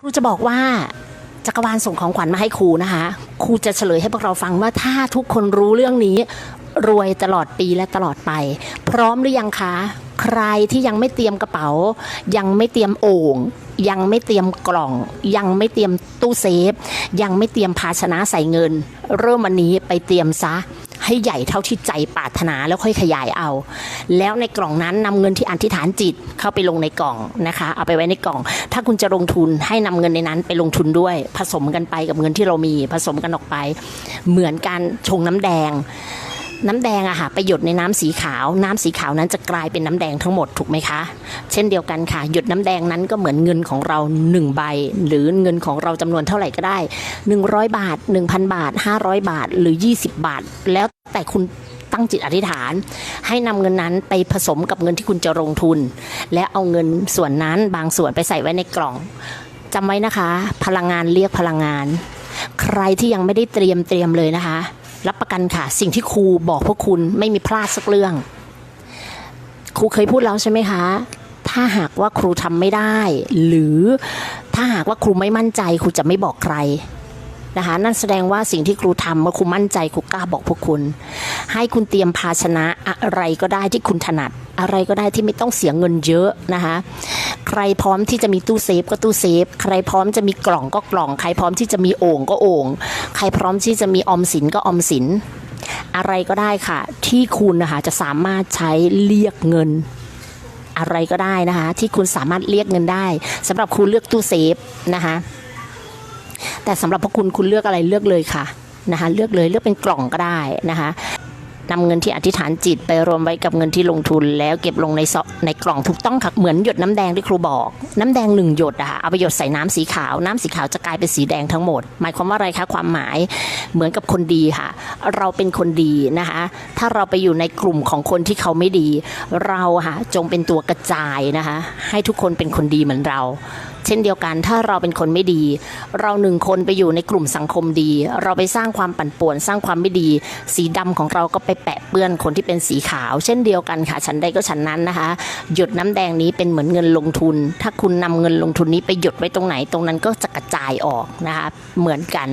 ครูจะบอกว่าจักรวาลส่งของขวัญมาให้ครูนะคะ ครูจะเฉลยให้พวกเราฟังว่าถ้าทุกคนรู้เรื่องนี้รวยตลอดปีและตลอดไป พร้อมหรือยังคะ ใครที่ยังไม่เตรียมกระเป๋า ยังไม่เตรียมโอ่งยังไม่เตรียมกล่อง ยังไม่เตรียมตู้เซฟ ยังไม่เตรียมภาชนะใส่เงิน เริ่มวันนี้ไปเตรียมซะ ให้ใหญ่เท่าที่ใจปรารถนาแล้วค่อยขยายเอา แล้วในกล่องนั้นนำเงินที่อธิษฐานจิตเข้าไปลงในกล่องนะคะ เอาไปไว้ในกล่อง ถ้าคุณจะลงทุนให้นำเงินในนั้นไปลงทุนด้วย ผสมกันไปกับเงินที่เรามีผสมกันออกไป เหมือนการชงน้ำแดง น้ำแดงอะค่ะไปหยดในน้ำสีขาว น้ำสีขาวนั้นจะกลายเป็นน้ำแดงทั้งหมดถูกไหมคะ เช่นเดียวกันค่ะ หยดน้ำแดงนั้นก็เหมือนเงินของเรา 1 ใบ หรือเงินของเราจำนวนเท่าไหร่ก็ได้ 100 บาท 1,000 บาท 500 บาทหรือ 20 บาท แล้วแต่คุณตั้งจิตอธิษฐาน ให้นำเงินนั้นไปผสมกับเงินที่คุณจะลงทุน และเอาเงินส่วนนั้นบางส่วนไปใส่ไว้ในกล่องจำไว้นะคะ พลังงานเรียกพลังงาน ใครที่ยังไม่ได้เตรียมเตรียมเลยนะคะ รับประกันค่ะ สิ่งที่ครูบอกพวกคุณไม่มีพลาดสักเรื่อง ครูเคยพูดแล้วใช่ไหมคะ ถ้าหากว่าครูทำไม่ได้ หรือถ้าหากว่าครูไม่มั่นใจ ครูจะไม่บอกใครนะคะนั่นแสดงว่าสิ่งที่ครูทำเมื่อครูมั่นใจครูกล้าบอกพวกคุณ ให้คุณเตรียมภาชนะอะไรก็ได้ที่คุณถนัด อะไรก็ได้ที่ไม่ต้องเสียเงินเยอะนะคะใครพร้อมที่จะมีตู้เซฟก็ตู้เซฟ ใครพร้อมจะมีกล่องก็กล่อง ใครพร้อมที่จะมีโอ่งก็โอ่ง ใครพร้อมที่จะมีออมสินก็ออมสิน อะไรก็ได้ค่ะ ที่คุณนะคะจะสามารถใช้เรียกเงิน อะไรก็ได้นะคะ ที่คุณสามารถเรียกเงินได้สำหรับคุณเลือกตู้เซฟนะคะแต่สำหรับพวกคุณคุณเลือกอะไรเลือกเลยค่ะนะคะเลือกเลยเลือกเป็นกล่องก็ได้นะคะ นำเงินที่อธิษฐานจิตไปรวมไว้กับเงินที่ลงทุน แล้วเก็บลงในซองในกล่องถูกต้องค่ะเหมือนหยดน้ำแดงที่ครูบอก น้ำแดงหนึ่งหยดอะค่ะเอาไปหยดใส่น้ำสีขาว น้ำสีขาวจะกลายเป็นสีแดงทั้งหมด หมายความว่าอะไรคะความหมายเหมือนกับคนดีค่ะ เราเป็นคนดีนะคะ ถ้าเราไปอยู่ในกลุ่มของคนที่เขาไม่ดี เราค่ะจงเป็นตัวกระจายนะคะ ให้ทุกคนเป็นคนดีเหมือนเรา เช่นเดียวกัน ถ้าเราเป็นคนไม่ดี เราหนึ่งคนไปอยู่ในกลุ่มสังคมดี เราไปสร้างความปั่นป่วน สร้างความไม่ดี สีดำของเราก็ไปแปะเปื้อนคนที่เป็นสีขาว เช่นเดียวกันค่ะฉันใดก็ฉันนั้นนะคะ หยดน้ำแดงนี้เป็นเหมือนเงินลงทุน ถ้าคุณนำเงินลงทุนนี้ไปหยดไว้ตรงไหนตรงนั้นก็จะกระจายออกนะคะเหมือนกัน